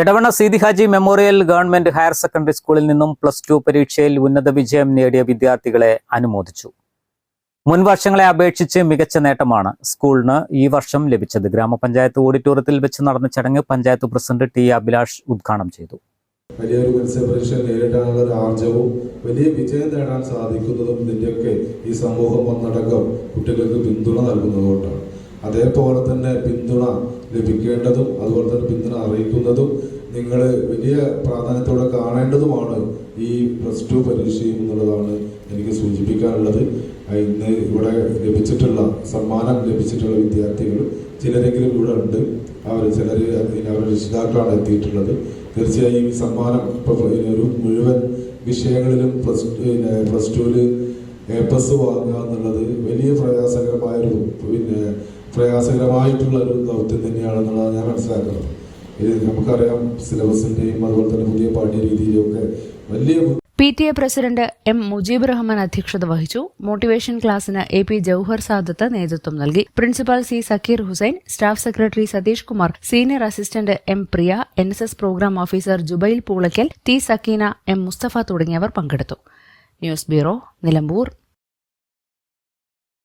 Edavanna Seethi Haji memorial government higher secondary സ്കൂളിൽ നിന്നും plus two പരീക്ഷയിൽ ഉന്നത വിജയം നേടിയ വിദ്യാർത്ഥികളെ അനുമോദിച്ചു. മുൻവർഷങ്ങളെ അപേക്ഷിച്ച് മികച്ച നേട്ടമാണ് സ്കൂളിന് ഈ വർഷം ലഭിച്ചത്. ഗ്രാമപഞ്ചായത്ത് ഓഡിറ്റോറിയത്തിൽ വെച്ച് നടന്ന ചടങ്ങ് പഞ്ചായത്ത് പ്രസിഡന്റ് ടി അഭിലാഷ് ഉദ്ഘാടനം ചെയ്തു. വലിയൊരു മത്സ്യപരീക്ഷ നേരിടാനുള്ള ഒരു ആർജവും വലിയ വിജയം നേടാൻ സാധിക്കുന്നതും ഇതിന്റെയൊക്കെ ഈ സമൂഹം ഒന്നടങ്കം കുട്ടികൾക്ക് പിന്തുണ നൽകുന്നതുകൊണ്ടാണ്. അതേപോലെ തന്നെ പിന്തുണ ലഭിക്കേണ്ടതും അതുപോലെ തന്നെ പിന്തുണ അറിയിക്കുന്നതും നിങ്ങൾ വലിയ പ്രാധാന്യത്തോടെ കാണേണ്ടതുമാണ് ഈ പ്ലസ് ടു പരീക്ഷയും എന്നുള്ളതാണ് എനിക്ക് സൂചിപ്പിക്കാനുള്ളത്. ഇന്ന് ഇവിടെ ലഭിച്ചിട്ടുള്ള സമ്മാനം ലഭിച്ചിട്ടുള്ള വിദ്യാർത്ഥികൾ ചിലരെങ്കിലും ഇവിടെ ഉണ്ട്. അവർ ചിലർ അവരുടെ രക്ഷിതാക്കളാണ് എത്തിയിട്ടുള്ളത്. തീർച്ചയായും ഈ സമ്മാനം ഒരു മുഴുവൻ വിഷയങ്ങളിലും പ്ലസ് പിന്നെ പ്ലസ് ടുവിൽ എ പ്ലസ് വാങ്ങുക എന്നുള്ളത് വലിയ പ്രയാസകരമായൊരു പിന്നെ പ്രയാസകരമായിട്ടുള്ള ഒരു ദൗത്യം തന്നെയാണെന്നുള്ളത് ഞാൻ മനസ്സിലാക്കുന്നത്. ഇത് നമുക്കറിയാം സിലബസിന്റെയും അതുപോലെ തന്നെ പുതിയ ഒക്കെ വലിയ P T A president M Mujeeb Rahman അധ്യക്ഷത വഹിച്ചു. മോട്ടിവേഷൻ ക്ലാസിന് എ പി ജൌഹർ സാദത്ത് നേതൃത്വം നൽകി. Principal C Zakir Hussain staff secretary Satheesh Kumar senior assistant M Priya N S S programme officer Jubail Poolakkal T Sakeena M Musthafa തുടങ്ങിയവർ പങ്കെടുത്തു. News bureau Nilambur.